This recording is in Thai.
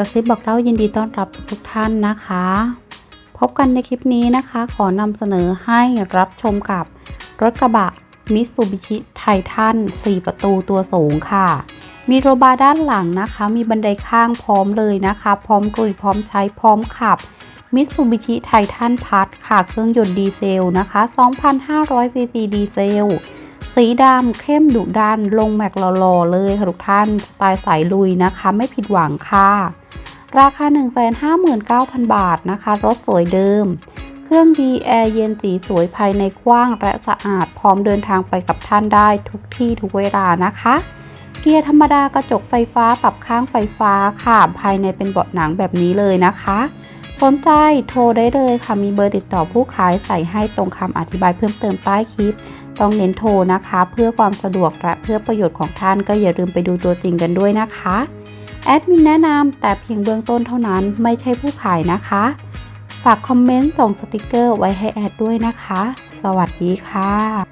กระซิบบอกเล่ายินดีต้อนรับทุกท่านนะคะ พบกันในคลิปนี้นะคะ ขอนำเสนอให้รับชมกับรถกระบะมิตซูบิชิไททัน4 ประตูตัวสูงค่ะ มีโรบาด้านหลังนะคะ มีบันไดข้างพร้อมเลยนะคะ พร้อมกลุยพร้อมใช้พร้อมขับมิตซูบิชิไททันพัทค่ะ เครื่องยนต์ดีเซลนะคะ 2,500ซีซีดีเซล สีดำเข้มดุดัน ลงแม็กหล่อๆเลยค่ะทุกท่านสไตล์สายลุยนะคะ ไม่ผิดหวังค่ะ ราคา 159,000 บาทนะคะ รถสวยเดิม เครื่องดีแอร์เย็นสีสวยภายในกว้างและสะอาดพร้อมเดินทางไปกับท่านได้ทุกที่ทุกเวลานะคะ เกียร์ธรรมดากระจกไฟฟ้าปรับข้างไฟฟ้าค่ะ ภายในเป็นเบาะหนังแบบนี้เลยนะคะ สนใจโทรได้เลยค่ะ มีเบอร์ติดต่อผู้ขายใส่ให้ตรงคำอธิบายเพิ่มเติมใต้คลิป ต้องเน้นโทรนะคะ เพื่อความสะดวกและเพื่อประโยชน์ของท่านก็อย่าลืมไปดูตัวจริงกันด้วยนะคะ แอดมินแนะนำแต่เพียงเบื้องต้นเท่านั้นไม่ใช่ผู้ขายนะคะ ฝากคอมเมนต์ส่งสติกเกอร์ไว้ให้แอดด้วยนะคะ สวัสดีค่ะ